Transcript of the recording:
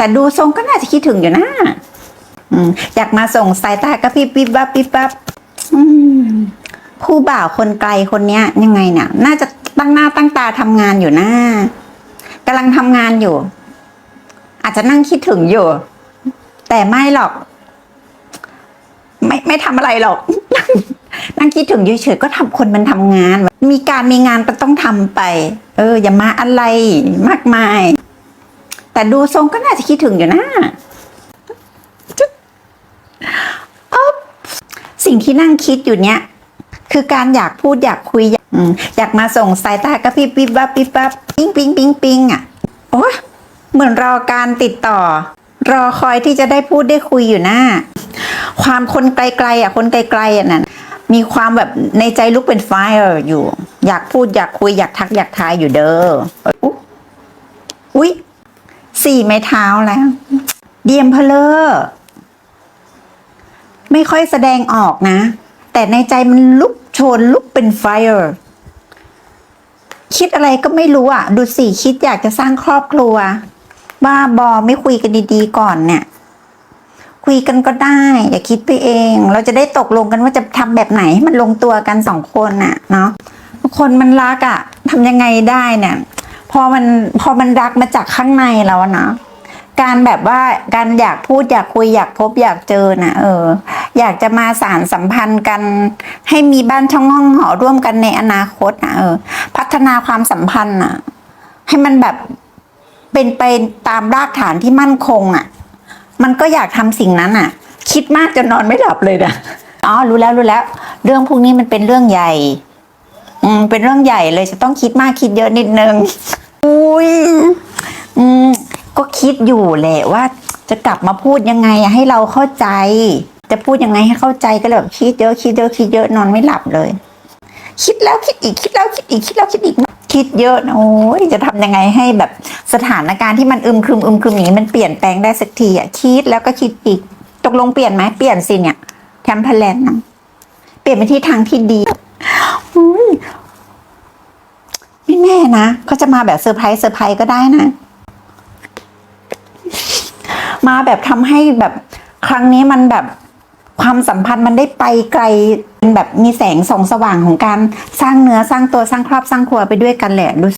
แต่ดูทรงก็น่าจะคิดถึงอยู่นะอืมอยากมาส่งสายตากระพริบปิ๊บปั๊บปิ๊บปั๊บผู้บ่าวคนไกลคนเนี้ย ยังไงเนี่ยน่าจะตั้งหน้าตั้งตาทำงานอยู่นะกำลังทำงานอยู่ อาจจะนั่งคิดถึงอยู่ แต่ไม่หรอก ไม่ไม่ทำอะไรหรอก นั่งคิดถึงเฉยๆก็ทำคนมันทำงาน มีการมีงานก็ต้องทำไป เออ อย่ามาอะไรมากมาย แต่ดูทรงก็น่าจะคิดถึงอยู่นะสิ่งที่นั่งคิดอยู่เนี้ยคือการอยากพูดอยากคุยอยากอยากมาส่งสายตากระพริบปิ๊บปั๊บปิ๊บปั๊บปิ๊งปิ๊งปิ๊งปิ๊งอะโอ้เหมือนรอการติดต่อ รอคอยที่จะได้พูดได้คุยอยู่นะความคนไกลๆอะคนไกลๆอะนั่นมีความแบบในใจลุกเป็นไฟอยู่ อยากพูดอยากคุยอยากทักอยากทายอยู่เด้อ สี่ไม้เท้าแล้ว เดียมเพลอไม่ค่อยแสดงออกนะ แต่ในใจมันลุกโชนลุกเป็นไฟร์คิดอะไรก็ไม่รู้อะ ดูสิคิดอยากจะสร้างครอบครัว บ้าบอไม่คุยกันดีๆก่อนเนี่ย คุยกันก็ได้ อย่าคิดไปเอง เราจะได้ตกลงกันว่าจะทำแบบไหนให้มันลงตัวกันสองคนน่ะ เนาะคนมันรักอะ่ะทำยังไงได้เนี่ย พอมันพอมันรักมาจากข้างในแล้วนะการแบบว่าการอยากพูดอยากคุยอยากพบอยากเจอนะเออ อยากจะมาสารสัมพันธ์กัน ให้มีบ้านช่องห้องหอร่วมกันในอนาคตนะเออ พัฒนาความสัมพันธ์น่ะให้มันแบบเป็นไปตามรากฐานที่มั่นคงอะ มันก็อยากทำสิ่งนั้นอะ คิดมากจนนอนไม่หลับเลยนะอ๋อรู้แล้วรู้แล้ว เรื่องพวกนี้มันเป็นเรื่องใหญ่ อืมเป็นเรื่องใหญ่เลยจะต้องคิดมากคิดเยอะนิดนึงอุ้ยอืมก็คิดอยู่แหละว่า จะกลับมาพูดยังไงอะให้เราเข้าใจ จะพูดยังไงให้เข้าใจก็เลยแบบคิดเยอะคิดเยอะคิดเยอะนอนไม่หลับเลย คิดแล้วคิดอีกคิดแล้วคิดอีกคิดแล้วคิดอีกคิดเยอะนะโอ้ยจะทำยังไงให้แบบสถานการณ์ที่มันอึมครึมอึมครึมอย่างนี้มันเปลี่ยนแปลงได้สักทีอะคิดแล้วก็คิดอีก ตกลงเปลี่ยนไหมเปลี่ยนสิเนี่ยแทมเพลนนะเปลี่ยนไปที่ทางที่ดีอุ้ย ไม่แน่นะเขาจะมาแบบเซอร์ไพรส์เซอร์ไพรส์ก็ได้นะ มาแบบทำให้แบบครั้งนี้มันแบบความสัมพันธ์มันได้ไปไกลเป็นแบบมีแสงส่องสว่างของการสร้างเนื้อสร้างตัวสร้างครอบสร้างครัวไปด้วยกันแหละรู้